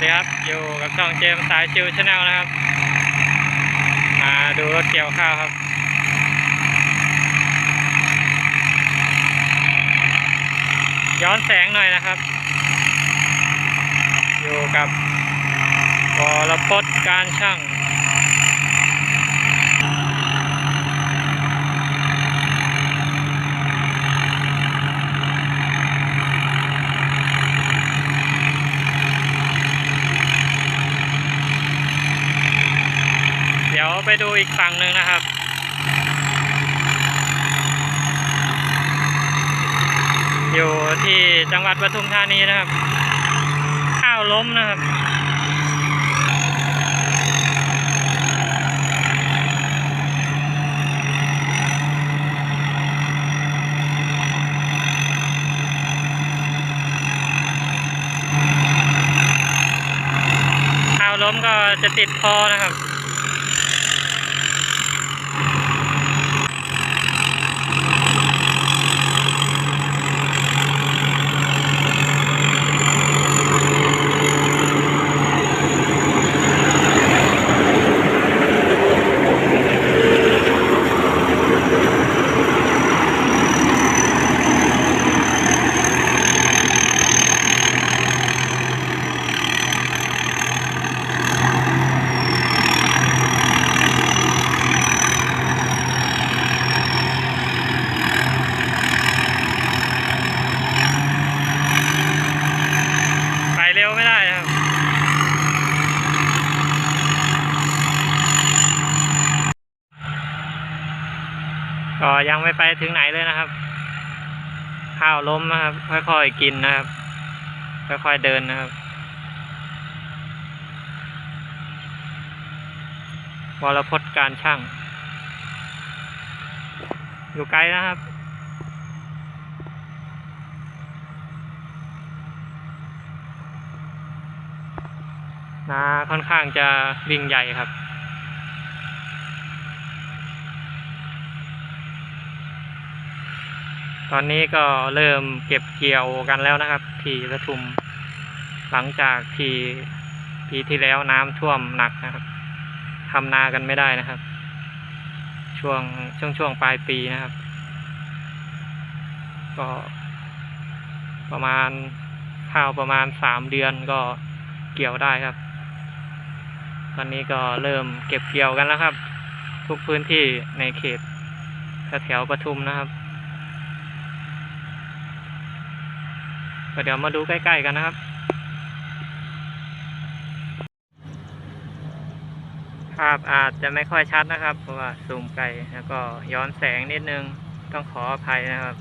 ดีครับ อยู่กับช่องเจมสายชิวชาแนลนะครับ มาดูรถเกี่ยวข้าวครับย้อนแสงหน่อยนะครับ อยู่กับวรพจน์การช่าง ไปดูอีกฝั่งหนึ่งนะครับอยู่ที่จังหวัดปทุมธานีนะครับ ข้าวล้มนะครับ ข้าวล้มก็จะติดคอนะครับ ไปเร็วไม่ได้นะครับ ก็ ยังไม่ไปถึงไหนเลยนะครับ ข้าวล้มนะครับ ค่อยๆกินนะครับ ค่อยๆเดินนะครับวรพจน์การช่าง อยู่ไกลนะครับ นาค่อนข้างจะวิ่งใหญ่ครับ ตอนนี้ก็เริ่มเก็บเกี่ยวกันแล้วนะครับ ที่ปทุม หลังจากที่ปีที่แล้วน้ำท่วมหนักนะครับทำนากันไม่ได้นะครับ ช่วงช่วงช่วงปลายปีนะครับ ก็ ประมาณข้าวประมาณสามเดือนก็เกี่ยวได้ครับ ตอนนี้ก็เริ่มเก็บเกี่ยวกันแล้วครับ ทุกพื้นที่ในเขตแถวๆปทุมนะครับ ก็เดี๋ยวมาดูใกล้ๆกันนะครับ ภาพอาจจะไม่ค่อยชัดนะครับ เพราะว่าซูมไกลแล้วก็ย้อนแสงนิดนึงต้องขออภัยนะครับ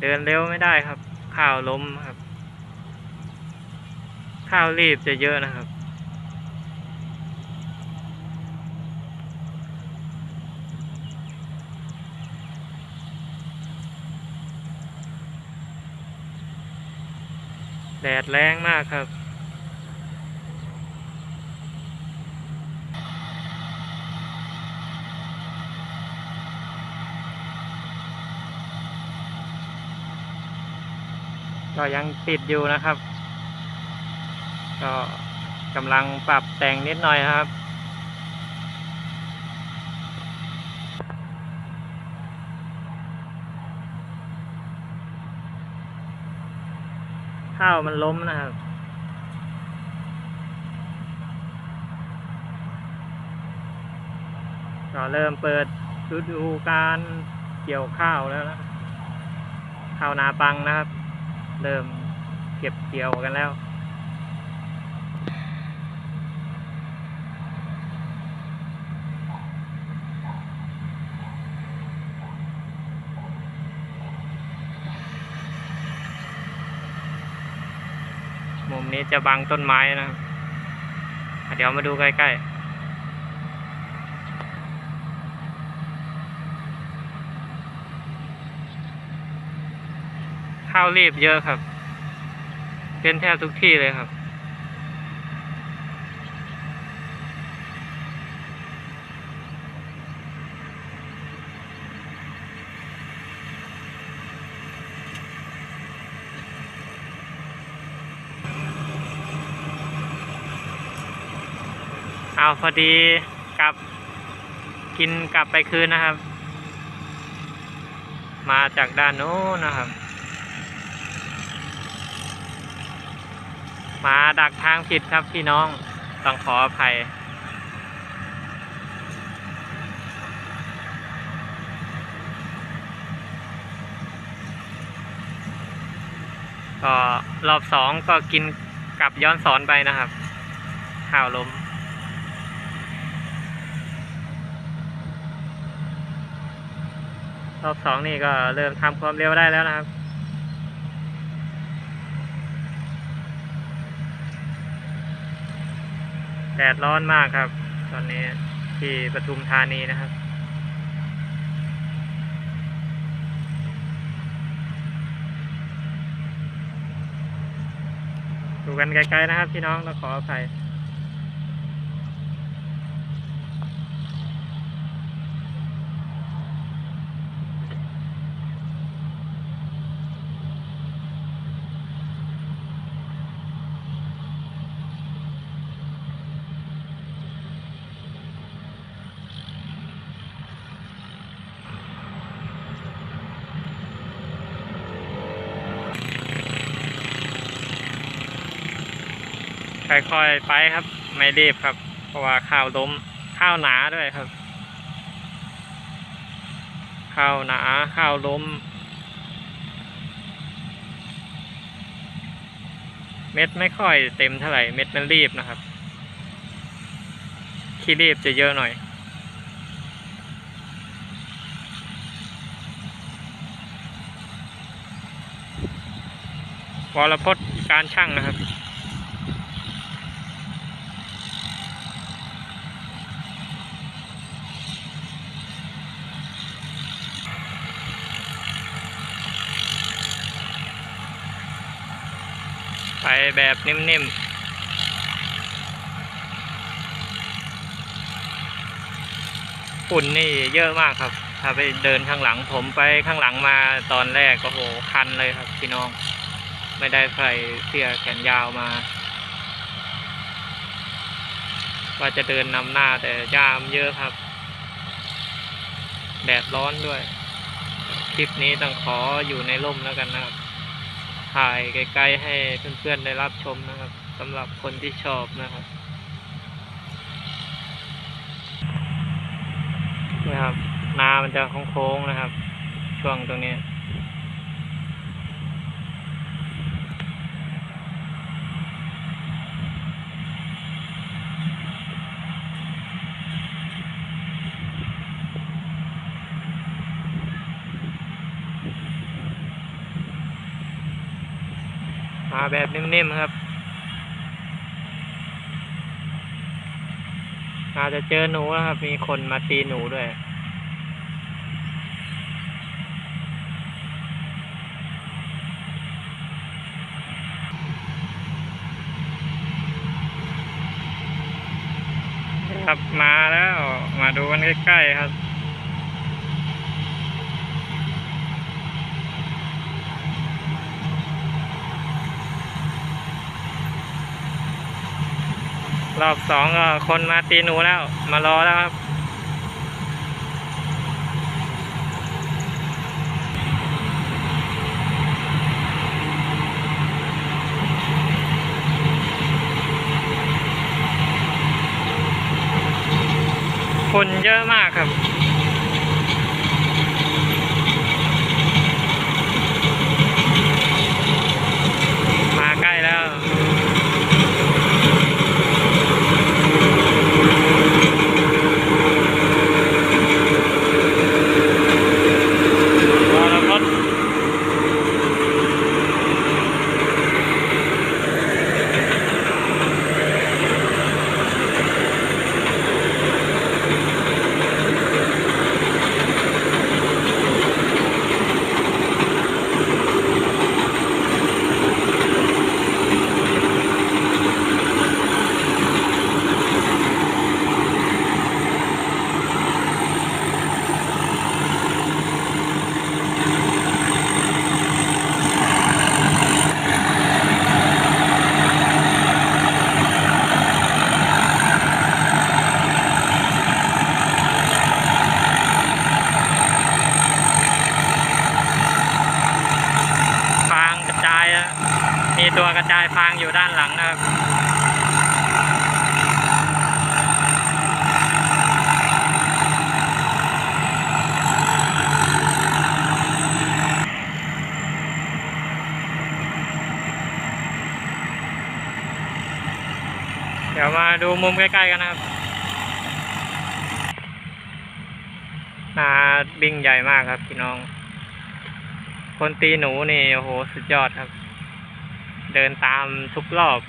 เดินเร็วไม่ได้ครับ ข้าวล้มครับ ข้าวรีบจะเยอะนะครับ แดดแรงมากครับ ก็ยังติดอยู่นะครับ ก็กำลังปรับแต่งนิดหน่อยครับ ข้าวมันล้มนะครับ ก็เริ่มเปิดฤดูการเกี่ยวข้าวแล้วนะข้าวนาปังนะครับ เริ่มเก็บเกี่ยวกันแล้ว มุมนี้จะบังต้นไม้นะครับอะเดี๋ยวมาดูใกล้ๆข้าวรีบเยอะครับ เป็นแทบทุกที่เลยครับ เอาพอดีกลับกินกลับไปคืนนะครับ มาจากด้านโน้นนะครับ มาดักทางผิดครับพี่น้องต้องขออภัยก็รอบสองก็กินกลับย้อนสอนไปนะครับ ข่าวล้ม รอบสองนี่ก็เริ่มทำความเร็วได้แล้วนะครับแดดร้อนมากครับ ตอนนี้ที่ปทุมธานีนะครับ ดูกันไกลๆนะครับพี่น้องเราขออภัย ค่อยๆไปครับ ไม่รีบครับ เพราะว่าข้าวล้มข้าวหนาด้วยครับ ข้าวหนาข้าวล้ม เม็ดไม่ค่อยเต็มเท่าไหร่เม็ดมันรีบนะครับขี้รีบจะเยอะหน่อยวรพจน์การช่างนะครับ ไปแบบนิ่มๆฝุ่นนี่เยอะมากครับ ถ้าไปเดินข้างหลังผมไปข้างหลังมาตอนแรกก็โหคันเลยครับพี่น้อง ไม่ได้ใส่เสื้อแขนยาวมา ว่าจะเดินนำหน้าแต่ยามเยอะครับ แดดร้อนด้วย คลิปนี้ต้องขออยู่ในร่มแล้วกันนะครับ ถ่ายใกล้ๆให้เพื่อนๆได้รับชมนะครับสำหรับคนที่ชอบนะครับนะครับนามันจะโค้งๆนะครับ ช่วงตรงนี้ แบบนิ่มๆครับ อาจจะเจอหนูนะครับ มีคนมาตีหนูด้วยครับมาแล้ว มาดูกันใกล้ๆครับ รอบสองก็คนมาตีหนูแล้ว มารอแล้วครับ คนเยอะมากครับ มาใกล้แล้ว วรพจน์ากระจายฟางอยู่ด้านหลังนะครับ เมาดูมุมใกล้ๆกันนะครับนาบิ้งใหญ่มากครับพี่น้อง คนตีหนูนี่โอ้โหสุดยอดครับ เดินตามทุกรอบ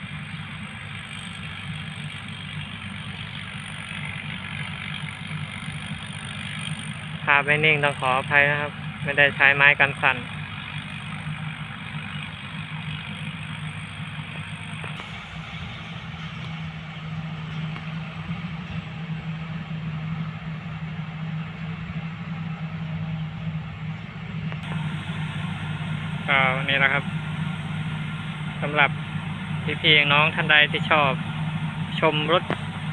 ภาพไม่นิ่งต้องขออภัยนะครับ ไม่ได้ใช้ไม้กันสั่น ก็นี่นะครับ สำหรับพี่ๆน้องท่านใดที่ชอบชมรถ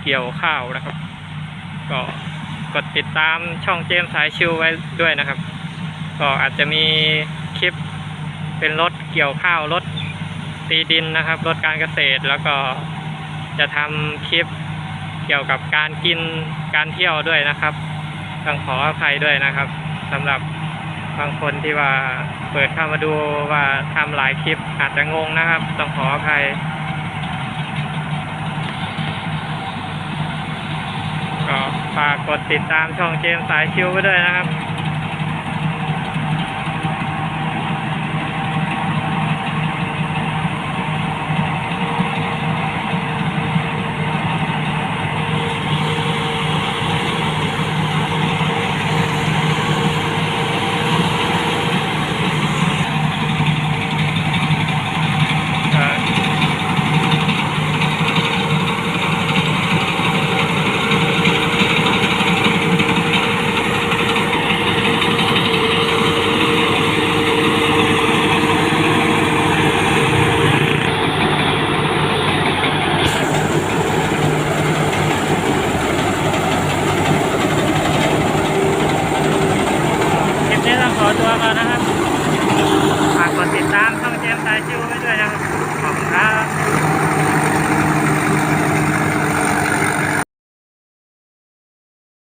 เกี่ยวข้าวนะครับ ก็กดติดตามช่องเจมส์สายชิวไว้ด้วยนะครับ ก็อาจจะมีคลิปเป็นรถเกี่ยวข้าวรถตีดินนะครับรถการเกษตรแล้วก็จะทำคลิปเกี่ยวกับการกินการเที่ยวด้วยนะครับ ต้องขออภัยด้วยนะครับสำหรับ บางคนที่ว่าเปิดเข้ามาดูว่าทำหลายคลิปอาจจะงงนะครับ ต้องขออภัยก็ฝากกดติดตามช่องเจมสายชิวไว้ด้วยนะครับ